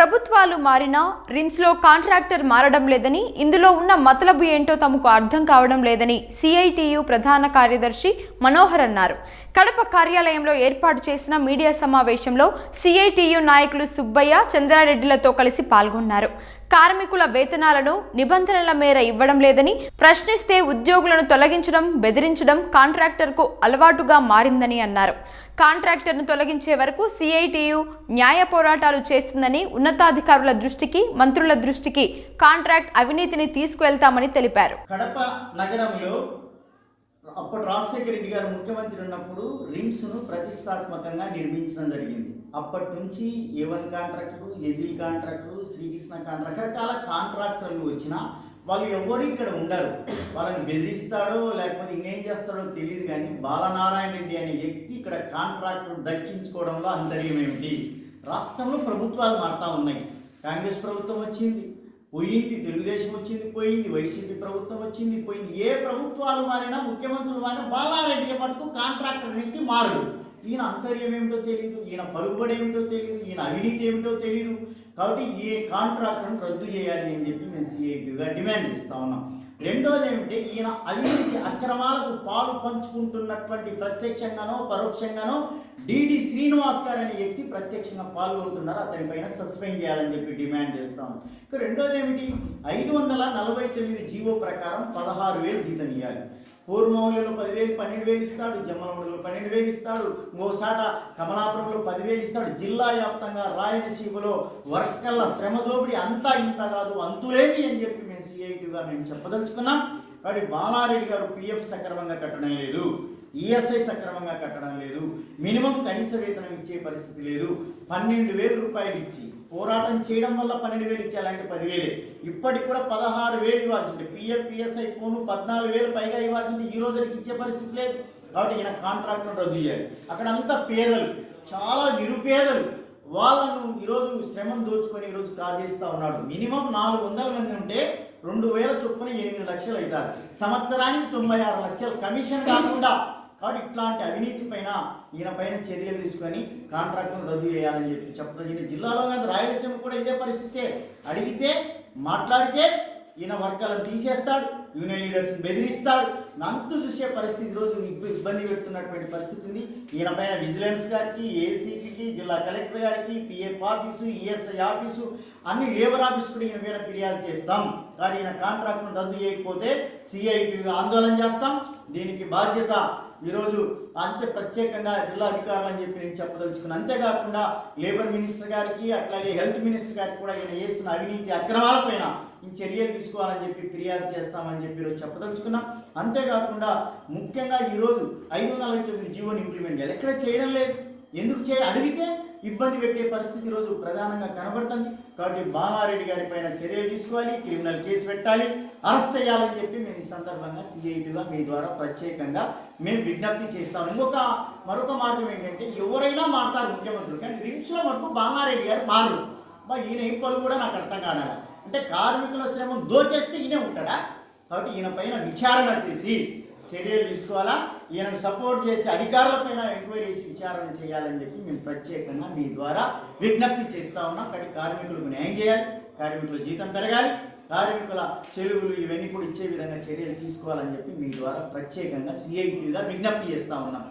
ప్రభుత్వాలు మారినా రిమ్స్లో కాంట్రాక్టర్ మారడం లేదని ఇందులో ఉన్న మతలబు ఏంటో తమకు అర్థం కావడం లేదని సిఐటియు ప్రధాన కార్యదర్శి మనోహర్ అన్నారు. కడప కార్యాలయంలో ఏర్పాటు చేసిన మీడియా సమావేశంలో సిఐటియు నాయకులు సుబ్బయ్య చంద్రారెడ్డిలతో కలిసి పాల్గొన్నారు. కార్మికుల వేతనాలను నిబంధనల మేర ఇవ్వడం లేదని ప్రశ్నిస్తే ఉద్యోగులను తొలగించడం బెదిరించడం కాంట్రాక్టర్కు అలవాటుగా మారిందని అన్నారు. కాంట్రాక్టర్ను తొలగించే వరకు సిఐటియు న్యాయ పోరాటాలు చేస్తుందని ఉన్నతాధికారుల దృష్టికి మంత్రుల దృష్టికి కాంట్రాక్ట్ అవినీతిని తీసుకువెళ్తామని తెలిపారు. కడప నగరంలో అప్పుడు రాజశేఖర రెడ్డి గారు ముఖ్యమంత్రి ఉన్నప్పుడు రిమ్స్ను ప్రతిష్టాత్మకంగా నిర్మించడం జరిగింది. అప్పటి నుంచి ఏవన్ కాంట్రాక్టర్లు ఎజిల్ కాంట్రాక్టర్లు శ్రీకృష్ణ కాంట్రాక్టర్ రకరకాల కాంట్రాక్టర్లు వచ్చినా వాళ్ళు ఎవరు ఇక్కడ ఉండరు. వాళ్ళని బెదిరిస్తాడో లేకపోతే ఇంకేం చేస్తాడో తెలియదు కానీ బాలనారాయణ రెడ్డి అనే వ్యక్తి ఇక్కడ కాంట్రాక్టర్ దక్కించుకోవడంలో అంతర్యం ఏమిటి? రాష్ట్రంలో ప్రభుత్వాలు మారుతా ఉన్నాయి. కాంగ్రెస్ ప్రభుత్వం వచ్చింది పోయింది తెలుగుదేశం వచ్చింది పోయింది వైసీపీ ప్రభుత్వం వచ్చింది పోయింది. ఏ ప్రభుత్వాలు మారినా ముఖ్యమంత్రులు మారినా బాలారెడ్డి మటుకు కాంట్రాక్టర్ వ్యక్తి మారడు. ఈయన అంతర్యం ఏమిటో తెలియదు ఈయన పలుబడి ఏమిటో తెలియదు ఈయన అవినీతి ఏమిటో తెలియదు కాబట్టి ఈ కాంట్రాక్ట్ను రద్దు చేయాలి అని చెప్పి మేము సిఐటిగా డిమాండ్ చేస్తా ఉన్నాం. రెండోది ఏమిటి ఈయన అవినీతి అక్రమాలకు పాలు పంచుకుంటున్నటువంటి ప్రత్యక్షంగానో పరోక్షంగానో డిడి శ్రీనివాస్ గారు అనే వ్యక్తి ప్రత్యక్షంగా పాల్గొంటున్నారు. అతని పైన సస్పెండ్ చేయాలని చెప్పి డిమాండ్ చేస్తాం. ఇక రెండోది ఏమిటి ఐదు వందల నలభై తొమ్మిది జీవో ప్రకారం పదహారు వేలు జీతం ఇవ్వాలి పూర్వమౌలిలో పదివేలు పన్నెండు వేలు ఇస్తాడు. జమ్మలమూడిలో పన్నెండు వేలు ఇస్తాడు. ఇంకోసాట కమలాపురంలో పదివేలు ఇస్తాడు. జిల్లా వ్యాప్తంగా రాయలసీమలో వర్కర్ల శ్రమదోపిడి అంతా ఇంత కాదు అంతులేమి అని చెప్పి మేము సిఐటిగా మేము చెప్పదలుచుకున్నాం. కాబట్టి బాలారెడ్డి గారు పిఎఫ్ సక్రమంగా కట్టడం లేదు. ఈఎస్ఐ సక్రమంగా కట్టడం లేదు. మినిమం కనీస వేతనం ఇచ్చే పరిస్థితి లేదు. పన్నెండు వేల రూపాయలు ఇచ్చి పోరాటం చేయడం వల్ల పన్నెండు వేలు ఇచ్చేయాలంటే పదివేలే. ఇప్పటికి కూడా పదహారు వేలు ఇవ్వాల్సింటే పిఎఫ్ పిఎస్ఐ పోను పద్నాలుగు వేలు పైగా ఇవ్వాల్సింటే ఈ రోజుకి ఇచ్చే పరిస్థితి లేదు. కాబట్టి ఈయన కాంట్రాక్ట్ను రద్దు చేయాలి. అక్కడ అంతా పేదలు. చాలా నిరుపేదలు. వాళ్ళను ఈరోజు శ్రమం దోచుకొని ఈరోజు కాజేస్తూ ఉన్నాడు. మినిమం నాలుగు వందల మంది ఉంటే రెండు వేల చొప్పున ఎనిమిది లక్షలు అవుతారు. సంవత్సరానికి తొంభై ఆరు లక్షలు. కమిషన్ కాకుండా కాబట్టి ఇట్లాంటి అవినీతి పైన ఈయన పైన చర్యలు తీసుకొని కాంట్రాక్ట్ను రద్దు చేయాలని చెప్పి చెప్పదగిన జిల్లాలో కాదు రాయలసీమ కూడా ఇదే పరిస్థితే. అడిగితే మాట్లాడితే ఈయన వర్గాలను తీసేస్తాడు యూనియన్ లీడర్స్ని బెదిరిస్తాడు. నంతు చూసే పరిస్థితి రోజు ఇబ్బంది పెడుతున్నటువంటి పరిస్థితి ఉంది. ఈయన పైన విజిలెన్స్ గారికి ఏసీపీకి జిల్లా కలెక్టర్ గారికి పిఎఫ్ ఆఫీసు ఈఎస్ఐ ఆఫీసు అన్ని లేబర్ ఆఫీస్ కూడా ఈయన మీద ఫిర్యాదు చేస్తాం. కానీ ఈయన కాంట్రాక్ట్ను రద్దు చేయకపోతే సిఐటిగా ఆందోళన చేస్తాం. దీనికి బాధ్యత ఈరోజు అంతే ప్రత్యేకంగా జిల్లా అధికారులు అని చెప్పి నేను చెప్పదలుచుకున్నాను అంతేకాకుండా లేబర్ మినిస్టర్ గారికి అట్లాగే హెల్త్ మినిస్టర్ గారికి కూడా ఈయన చేస్తున్న అవినీతి అక్రమాలపైన చర్యలు తీసుకోవాలని చెప్పి ఫిర్యాదు చేస్తామని చెప్పి ఈరోజు చెప్పదలుచుకున్నాం. అంతేకాకుండా ముఖ్యంగా ఈరోజు ఐదు వందల తొమ్మిది జీవోని ఇంప్లిమెంట్ చేయాలి. ఎక్కడ చేయడం లేదు. ఎందుకు చేయ అడిగితే ఇబ్బంది పెట్టే పరిస్థితి ఈరోజు ప్రధానంగా కనబడుతుంది. కాబట్టి బాలారెడ్డి గారి పైన చర్యలు తీసుకోవాలి క్రిమినల్ కేసు పెట్టాలి అరెస్ట్ చేయాలని చెప్పి మేము ఈ సందర్భంగా సిఐటిగా మీ ద్వారా ప్రత్యేకంగా మేము విజ్ఞప్తి చేస్తాం. ఇంకొక మరొక మార్గం ఏంటంటే ఎవరైనా మారుతారు ముఖ్యమంత్రులు కానీ రిమ్స్లో మటుకు బాలారెడ్డి గారు మారు బా ఈయన ఏం పలు కూడా నాకు అర్థం కాడాలి అంటే కార్మికుల శ్రమం దోచేస్తే ఈయనే ఉంటాడా? కాబట్టి ఈయన పైన విచారణ చేసి చర్యలు తీసుకోవాలా? ఈయనకు సపోర్ట్ చేసి అధికారులపైన ఎంక్వైరీ చేసి విచారణ చేయాలని చెప్పి మేము ప్రత్యేకంగా మీ ద్వారా విజ్ఞప్తి చేస్తా ఉన్నాం. కాబట్టి కార్మికులకు న్యాయం చేయాలి కార్మికుల జీతం పెరగాలి కార్మికుల సెలవులు ఇవన్నీ కూడా ఇచ్చే విధంగా చర్యలు తీసుకోవాలని చెప్పి మీ ద్వారా ప్రత్యేకంగా సిఐటిగా విజ్ఞప్తి చేస్తా ఉన్నాం.